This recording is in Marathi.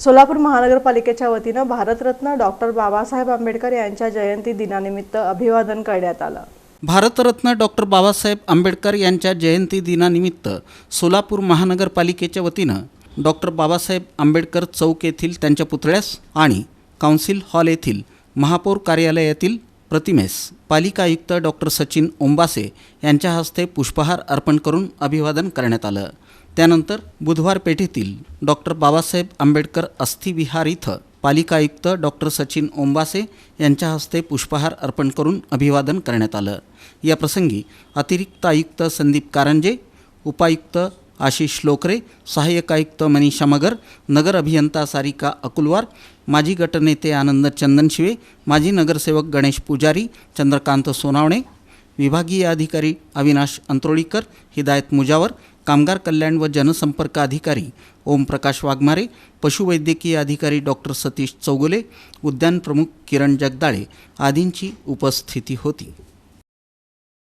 सोलापूर महानगरपालिकेच्या वतीनं भारतरत्न डॉक्टर बाबासाहेब आंबेडकर यांच्या जयंती दिनानिमित्त अभिवादन करण्यात आलं. भारतरत्न डॉक्टर बाबासाहेब आंबेडकर यांच्या जयंती दिनानिमित्त सोलापूर महानगरपालिकेच्या वतीनं डॉक्टर बाबासाहेब आंबेडकर चौक येथील त्यांच्या पुतळ्यास आणि काउन्सिल हॉल येथील महापौर कार्यालयातील प्रतिमेस पालिका आयुक्त डॉक्टर सचिन ओंबासे यांच्या हस्ते पुष्पहार अर्पण करून अभिवादन करण्यात आलं. त्यानंतर बुधवार पेठेतील डॉक्टर बाबासाहेब आंबेडकर अस्थिविहार इथं पालिका आयुक्त डॉक्टर सचिन ओंबासे यांच्या हस्ते पुष्पहार अर्पण करून अभिवादन करण्यात आलं. या प्रसंगी अतिरिक्त आयुक्त संदीप कारंजे उपायुक्त आशिष लोकरे सहाय्यक आयुक्त मनीषा मगर नगर अभियंता सारिका अकुलवार माजी गटनेते आनंद चंदनशिवे माजी नगरसेवक गणेश पुजारी चंद्रकांत सोनावणे विभागीय अधिकारी अविनाश अंत्रोळीकर हिदायत मुजावर कामगार कल्याण व जनसंपर्क अधिकारी ओमप्रकाश वाघमारे पशुवैद्यकीय अधिकारी डॉक्टर सतीश चौगुले उद्यान प्रमुख किरण जगदाळे आदींची उपस्थिती होती.